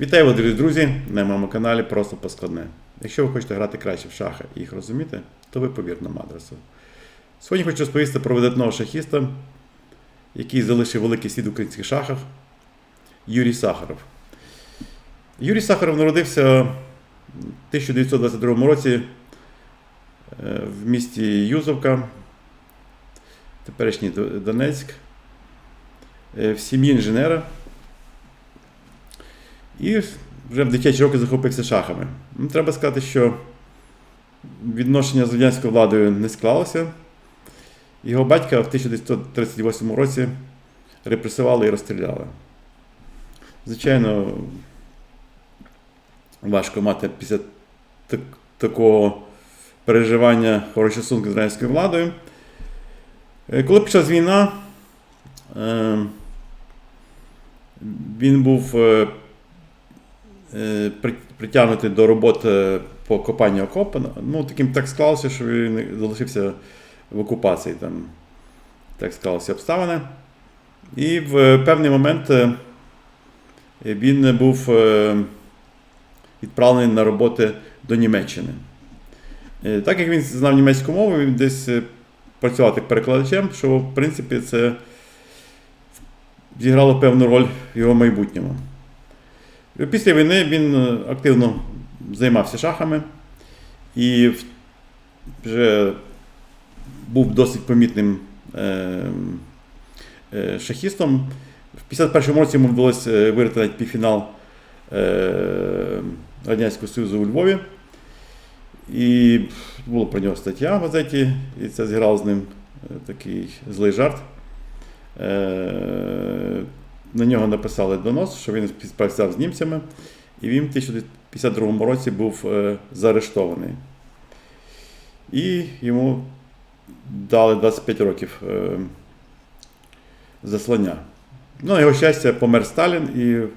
Вітаю вас, друзі, на моєму каналі Просто Поскладне. Якщо ви хочете грати краще в шахи і їх розуміти, то ви по вірному адресу. Сьогодні хочу розповісти про видатного шахіста, який залишив великий слід в українських шахах Юрій Сахаров. Юрій Сахаров народився в 1922 році е, в місті Юзовка, теперішній Донецьк, е, в сім'ї інженера. І вже в дитячі роки захопився шахами. Ну, треба сказати, що відношення з радянською владою не склалося. Його батька в 1938 році репресували і розстріляли. Звичайно, важко мати після так- такого переживання хороші стосунки з радянською владою. Е, Коли почалась війна, е, він був е, притягнутий до роботи по копанню окопа. Ну, таким так склалося, що він залишився в окупації. Там, так склалися обставини. І в певний момент е, він був е, відправлений на роботи до Німеччини. Е, Так як він знав німецьку мову, він десь е, працював як перекладачем, що в принципі це зіграло певну роль в його майбутньому. Після війни він е, активно займався шахами і вже був досить помітним е, е, шахістом. В 51-му році йому вдалося виграти півфінал Радянського Союзу у Львові. І була про нього стаття в газеті, і це зіграв з ним такий злий жарт. На нього написали донос, що він співпрацював з німцями, і він в 1952 році був е, заарештований. І йому дали 25 років е, заслання. Ну, на його щастя, помер Сталін, і в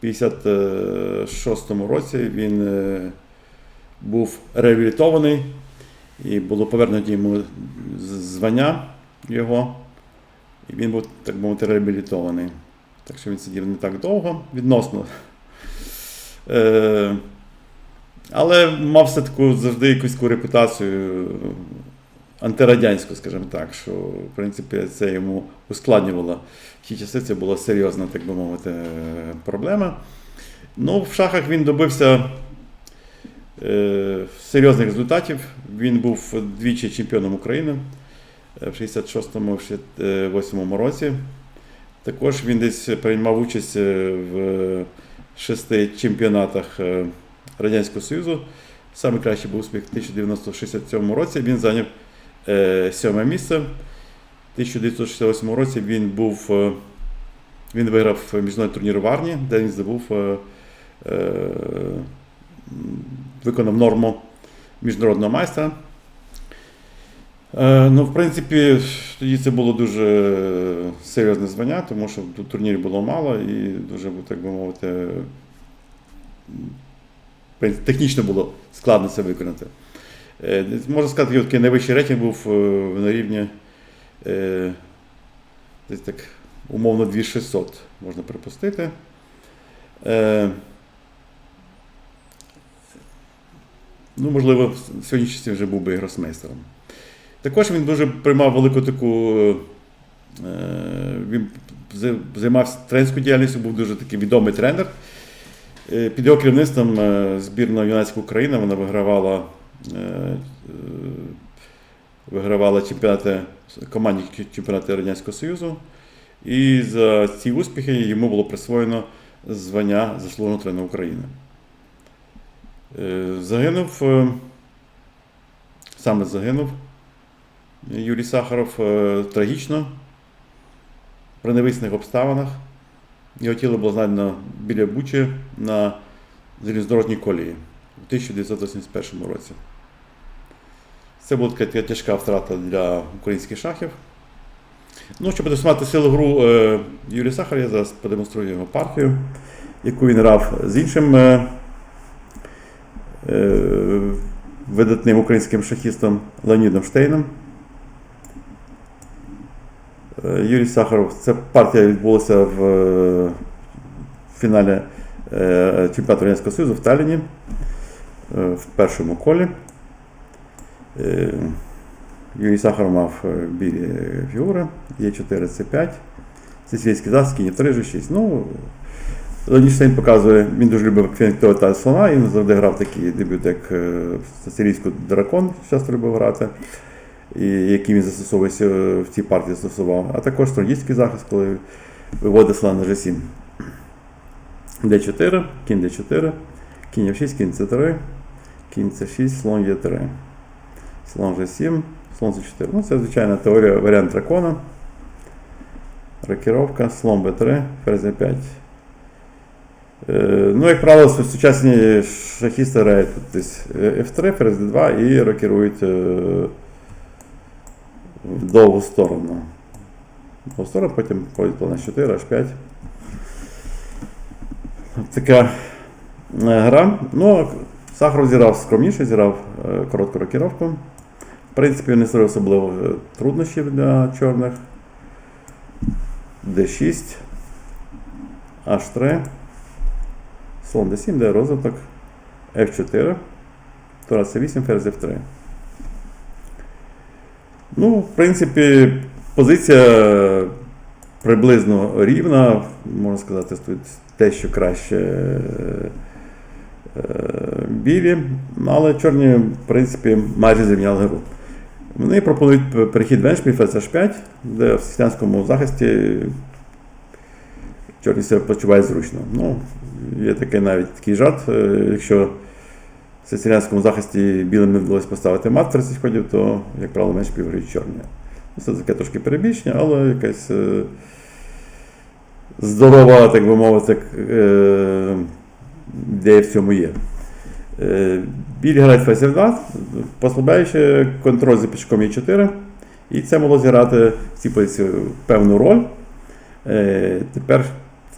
56 році він е, був реабілітований, і було повернуто йому звання його. І він був, так мовити, реабілітований. Так що він сидів не так довго, відносно. Е, але мав все таку завжди якусь таку репутацію антирадянську, скажімо так, що в принципі це йому ускладнювало. В ті часи це була серйозна, так би мовити, проблема. Ну, в шахах він добився е, серйозних результатів. Він був двічі чемпіоном України е, в 66-му, 68-му році. Також він десь приймав участь е, в шести чемпіонатах е, Радянського Союзу. Саме кращий був успіх в 1967 році. Він зайняв е, сьоме місце. В 1968 році він був. е, Він виграв міжнародний турнір в Арні, де він здобув е, е, виконав норму міжнародного майстра. Е, Ну, в принципі, тоді це було дуже серйозне звання, тому що тут турнірів було мало і дуже, так би мовити, технічно було складно це виконати. Е, Можна сказати, такий найвищий рейтинг був е, на рівні десь так умовно 2600, можна припустити. Ну, можливо, в сьогоднішній вже був би гросмейстером. Також він дуже приймав велику таку. е, Він займався тренерською діяльністю, був дуже такий відомий тренер. Е, Під його керівництвом е, збірна юнацька Україна вона вигравала, вигравала чемпіонати, командні чемпіонати Радянського Союзу. І за ці успіхи йому було присвоєно звання заслуженого тренера України. Загинув, саме загинув Юрій Сахаров е, трагічно, при невисних обставинах. Його тіло було знайдено біля Бучі на залізнодорожній колії у 1981 році. Це була така тяжка втрата для українських шахів. Ну, щоб демонструвати силу гру е, Юрія Сахара, я зараз продемонструю його партію, яку він грав з іншим е, видатним українським шахістом Леонідом Штейном. Е, Юрій Сахаров. Ця партія відбулася в е, фіналі е, чемпіонату Радянського Союзу в Талліні е, в першому колі. Е, Юрій Сахаров мав е, білі фігури, є 4 це 5 Сицилійський захист, кінь 3 G6. Ну, Леніштейн показує, він дуже любив квінктова та слона, він завжди грав такий дебют, як е, сицилійську дракон, часто любив грати, і який він застосовується е, в цій партії застосував. А також троїстський захист, коли виводить слон на G7. D4, кінь D4, кінь F6, кінь C3, кінь C6, слон Е3. Слон G7, слон C4. Ну, це звичайна теорія варіант дракона. Рокіровка, слон B3, ферзь E5. Е, Ну, як правило, сучасні шахісти грають тут десь F3, ферзь D2 і рокірують е, в довгу сторону. В довгу сторону, потім ходять план H4, H5. Така е, гра. Ну, Сахаров зіграв скромніше, зіграв е, коротку рокіровку. В принципі, не створив особливо е, труднощів для чорних. D6, H3, слон D7, де розвиток, F4, Тура C8, ферзь F3. Ну, в принципі, позиція приблизно рівна, можна сказати, тут те, що краще е, білі, але чорні, в принципі, майже зрівняли гру. Вони пропонують перехід в Еншпіль, ферзь H5, де в сіслянському захисті чорні себе почувають зручно. Ну, є такий навіть такий жарт, е, якщо в сициліанському захисті білим не вдалося поставити мат 30 ходів, то, як правило, менш півграють чорні. Ну, Це таке трошки перебільшення, але якась е, здорова, так би мовити, е, ідея в цьому є. Е, Білі грають ферзь F2, послабляючи контроль за пішком Е4. І це могло зіграти в цій позиції певну роль. Е, Тепер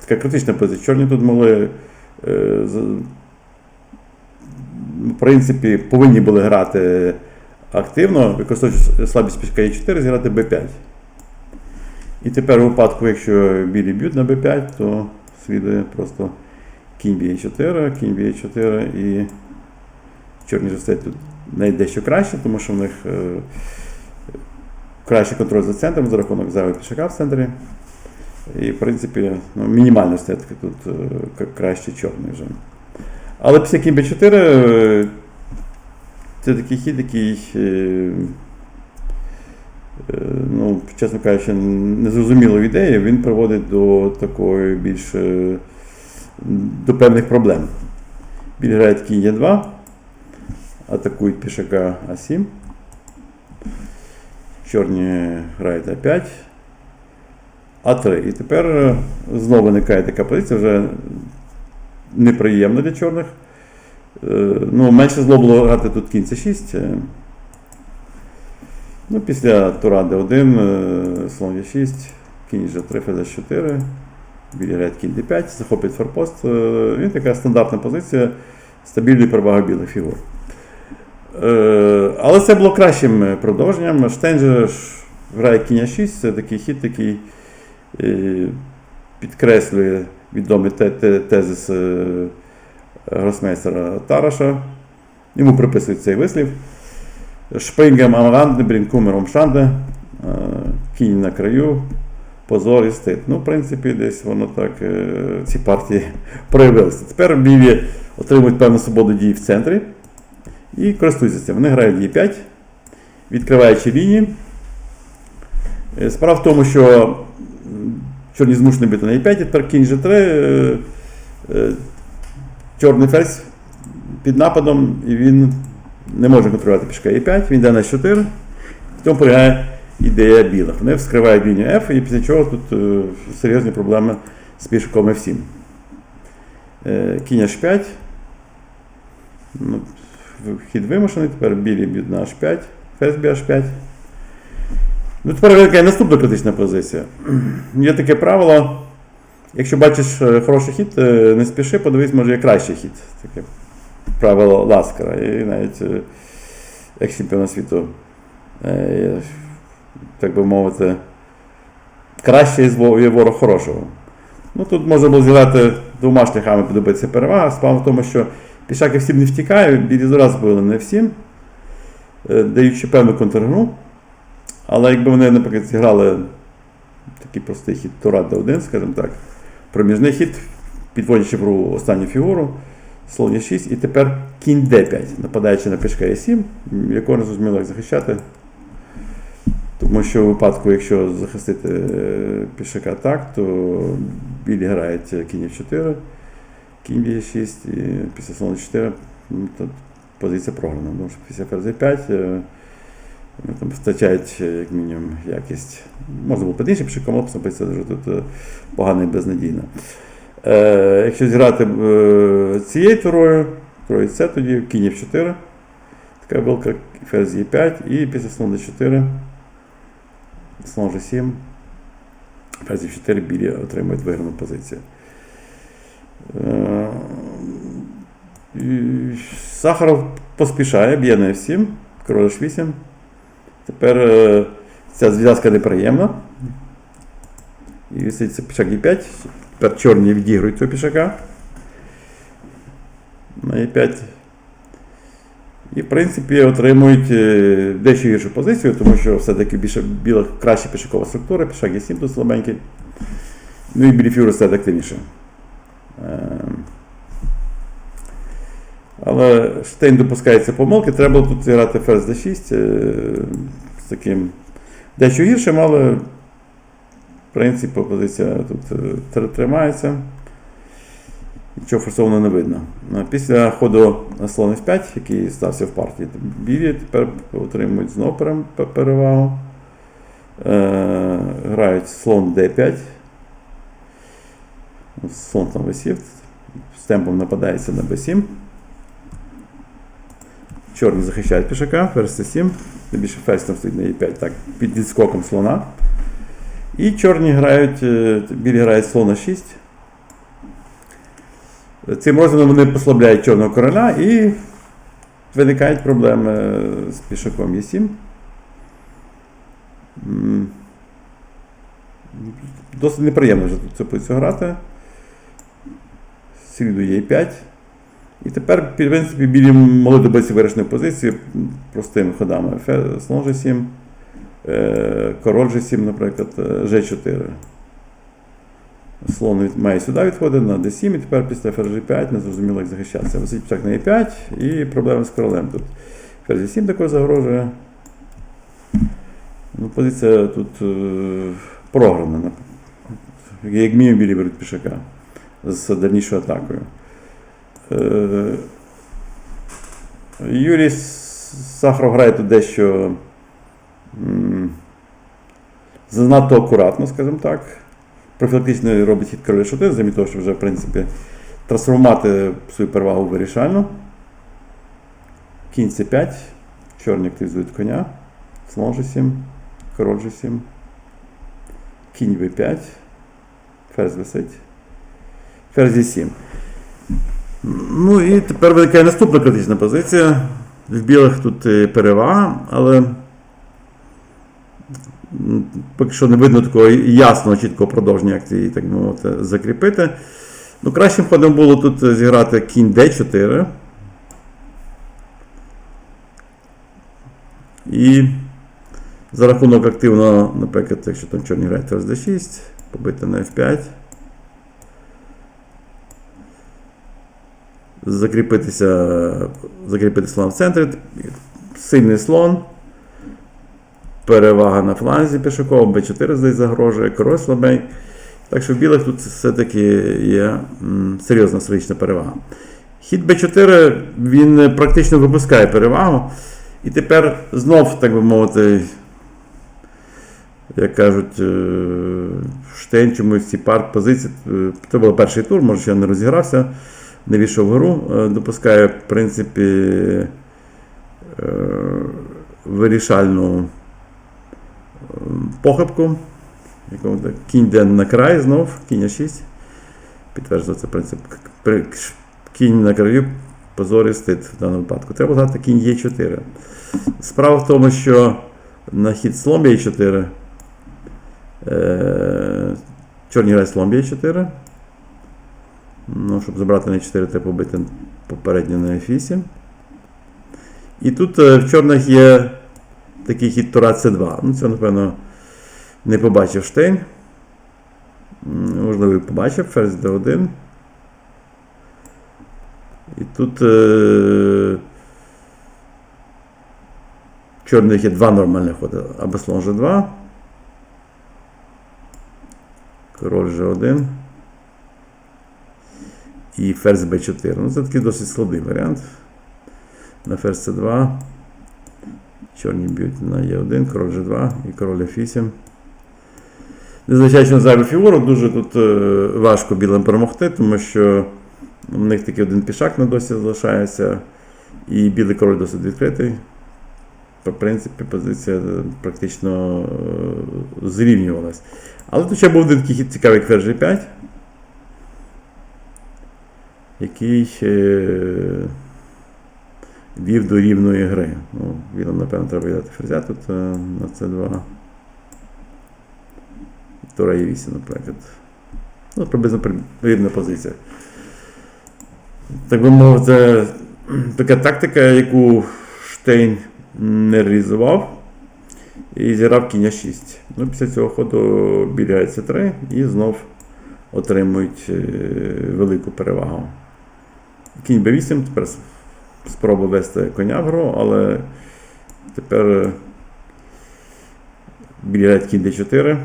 така критична позиція. Чорні тут могли, е, в принципі, повинні були грати активно, використовуючи слабість пішка Е4, зіграти Б5. І тепер у випадку, якщо білі б'ють на Б5, то слідує просто кінь б'є 4, кінь б'є 4 і чорні ж тут навіть дещо краще, тому що в них е, кращий контроль за центром за рахунок зайвого пішака в центрі. І, в принципі, ну, мінімально все-таки тут е, краще чорний вже. Але після кінь Б4 е, це такий хід, який, е, е, ну, чесно кажучи, незрозумілої ідеї, він приводить до такої більш е, до певних проблем. Біль грають кінь Е2, атакують пішака А7. Чорні грають А5. А3. І тепер е, знову виникає така позиція, вже неприємна для чорних. Е, Ну, менше зло було грати тут кінь С6. е. Ну, після тура Д1, е, слон Е6, кінь Ж3, ферзь 4 білі грають кінь D5, захоплюють форпост. Він така стандартна позиція стабільної переваги білих фігур. Але це було кращим продовженням. Штейн же грає кінь 6, це такий хід, який підкреслює те- тезис е, гросмейстера Тараша. Йому приписують цей вислів. Шпрингем амранде, брінкумером шанде, е, кінь на краю, позор і стид. Ну, в принципі, десь воно так е, ці партії проявилися. Тепер білі отримують певну свободу дії в центрі і користуються цим. Вони грають Е5, відкриваючи лінії. Справа в тому, що чорні змушені бити на Е5, тепер кінь G3, е, е, чорний ферзь під нападом, і він не може контролювати пішка Е5, він йде на 4. В цьому полягає ідея білих. Вони вскривають лінію F, і після чого тут е, серйозні проблеми з пішком F7. Е, кінь H5. Ну, хід вимушений, тепер білі б'ють на H5, ферзь б'є H5. Ну, тепер виникає наступна критична позиція. Є таке правило. Якщо бачиш е, хороший хід, е, не спіши, подивись, може є кращий хід. Таке правило Ласкара. І навіть е, екс-чемпіон світу, так би мовити, краще є ворог хорошого. Ну, тут можна було зіграти двома шляхами подобається перевага. Справа в тому, що пішак F7 не втікає, білі зразу били на F7, е, даючи певну контргру. Але якби вони, наприклад, зіграли такий простий хід Тура D1, скажімо так, проміжний хід, підводячи в гру останню фігуру, слон е 6 і тепер кінь D5, нападаючи на пішка Е7, якого не зрозуміло як захищати. Тому що у випадку, якщо захистити е, пішака так, то білі грають кінь F4, кінь б'є 6 і після слона 4 ну, то позиція програна. Тому що після ферзь 5 вони там втрачають е, як мінімум якість. Можна було під іншим пішаком, але позиція дуже тут погана і безнадійна. Е, якщо зіграти е, цією турою, турою С, тоді кінь F4, така вилка, ферзь Е5 і після слона D4 слон G7, ферзь F4 білі отримують виграну позицію. Е, Сахаров поспішає, б'є на F7, король H8. Тепер е, ця зв'язка неприємна. І виситься пішак Е5. Тепер чорні відігрують цього пішака. На Е5. І, в принципі, отримують е, дещо гіршу позицію, тому що все-таки більше біла краща пішакова структура, пішак є 7 тут слабенький. Ну і білі фігури стають активніше. Е, Але Штейн допускається помилки, треба було тут зіграти ферзь d6 е, з таким дещо гіршим, але в принципі позиція тут е, тримається. Нічого форсовано не видно. Після ходу слон F5, який стався в партії, білі тепер отримують знову перевагу. Е, грають слон D5. Слон там висів. З темпом нападається на B7. Чорні захищають пішака, ферзь C7. Більше ферзь там стоїть на E5, так, під відскоком слона. І чорні грають, е, білі грають слона 6. Цим розміром вони послабляють чорного короля і виникають проблеми з пішаком Е7. Досить неприємно вже тут цю позицію грати. Слідує Е5. І тепер, в принципі, білі могли добитися вирішеної позиції простими ходами. Слон G7, е, король G7, наприклад, е, G4. Слон має сюди відходить на D7, і тепер після ферзь G5 не зрозуміло, як захищатися. Висить пішак на E5 і проблеми з королем тут. Ферзь G7 також загрожує. Ну, позиція тут е, програна. Як мінімум білі беруть пішака з дальнішою атакою. Е, Юрій Сахаров грає тут дещо занадто акуратно, скажімо так. Профілактично робить хід короля 1 замість того, що вже, в принципі, трансформувати свою перевагу вирішально. Кінь c5, чорні активізують коня, слон g7, король g7, кінь b5, ферзь висить, ферзь e7. Ну і тепер виникає наступна критична позиція. В білих тут е, перевага, але поки що не видно такого ясного, чіткого продовження, як її, так мовити, закріпити. Ну, кращим ходом було тут зіграти кінь d4. І за рахунок активно, наприклад, якщо там чорні грають ферзь d6, побити на f5. Закріпитися, закріпити слон в центрі. Сильний слон. Перевага на фланзі пішакова, Б4 здесь загрожує, король слабень. Так що в білих тут все-таки є серйозна стратегічна перевага. Хід Б4 він практично випускає перевагу. І тепер знов, так би мовити, як кажуть, е, Штейн чомусь ці пар позиції. е, Це був перший тур, може ще не розігрався не війшов в гру, е, допускає, в принципі, е, вирішальну е, похибку. Кінь йде на край знов, кінь А6. Підтверджується принцип. Кінь на краю позорі стид в даному випадку. Треба грати кінь Е4. Справа в тому, що на хід слон Е4. Е, чорні грають слон Е4. Ну, щоб забрати на 4, треба побити попередньо на F8. І тут е, в чорних є такий хід Тура С2. Ну, це, напевно, не побачив Штейн. Можливо, і побачив, ферзь D1. І тут е, чорних є два нормальних ходи. Або слон G2. Король G1. І ферзь b4. Ну, це такий досить складний варіант. На ферзь c2. Чорні б'ють на e1, король g2 і король f8. Незвичайно зайву фігуру, дуже тут е, важко білим перемогти, тому що в них такий один пішак на досі залишається. І білий король досить відкритий. В принципі, позиція е, практично е, зрівнювалась. Але тут ще був один такий цікавий ферзь g5 який е, вів до рівної гри. Ну, Білим, напевно, треба віддати ферзя тут е, на c2. Тура e 8, наприклад. Ну, приблизно рівна позиція. Так би мовити, така тактика, яку Штейн не реалізував. І зіграв кінь 6. Ну, після цього ходу біля c3 і знов отримують е, велику перевагу. Кінь b8, тепер спроба вести коня в гру, але тепер е, біля кінь d4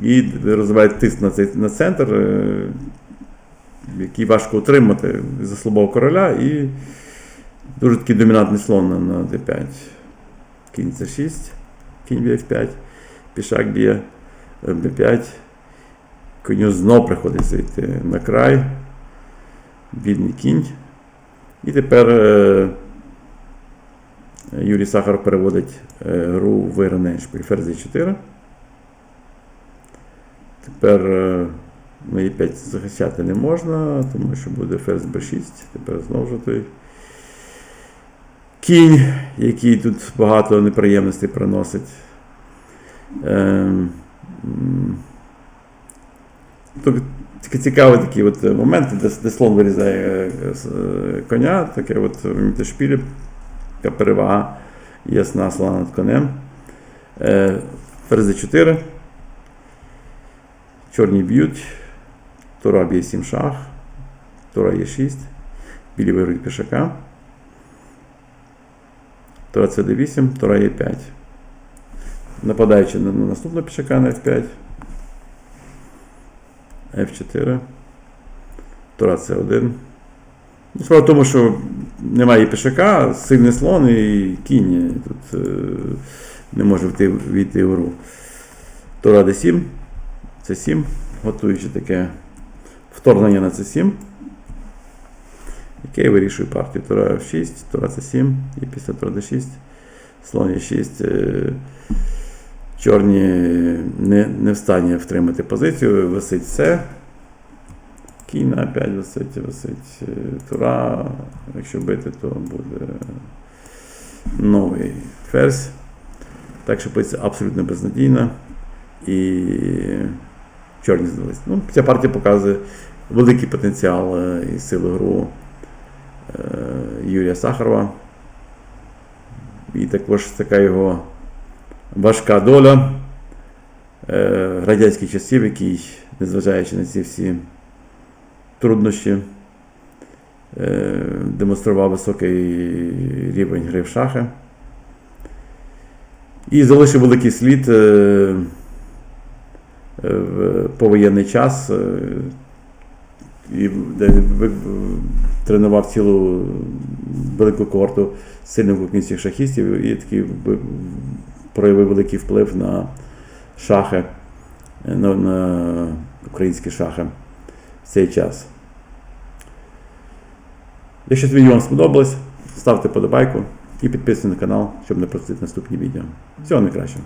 і розвиває тиск на, цей, на центр, е, який важко утримати за слабого короля, і дуже такий домінантний слон на, на d5. Кінь c6, кінь bf5, пішак б'є е, b5. Коню знов приходиться йти на край. Бідний кінь. І тепер е, Юрій Сахаров переводить е, гру виграний шпиль ферзь 4. Тепер е, на e5 захищати не можна, тому що буде ферзь b6. Тепер знову ж той кінь, який тут багато неприємностей приносить. Ем, м, Цікаві такі от моменти, де, де слон вирізає е, е, коня, таке от шпілі, така перевага ясна слона над конем. Е, Ферзь 4. Чорні б'ють. Тура б'є 7 шах. Тура є 6. Білі виграють пішака. Тура CD8, Тура є 5. Нападаючи на, на наступного пішака на F5. F4. Тура C1. Ну, Справа в тому, що немає пішака, сильний слон і кінь тут е, не може війти, в гру. Тура D7, C7, готуючи таке вторгнення на C7. Яке вирішує партію. Тура F6, Тура C7 і після Тура D6. Слон E6. Чорні не, не в втримати позицію, висить все. Кінь на 5 висить, висить е, тура. Якщо бити, то буде новий ферзь. Так що позиція абсолютно безнадійна. І чорні здались. Ну, ця партія показує великий потенціал е, і силу гру е, Юрія Сахарова. І також така його важка доля е, радянських часів, який, незважаючи на ці всі труднощі, е, демонстрував високий рівень гри в шахи. І залишив великий слід е, в повоєнний час, і тренував цілу велику когорту сильних українських шахістів і такий проявив великий вплив на шахи, на, на українські шахи в цей час. Якщо це відео вам сподобалось, ставте подобайку і підписуйтесь на канал, щоб не пропустити наступні відео. Всього найкращого!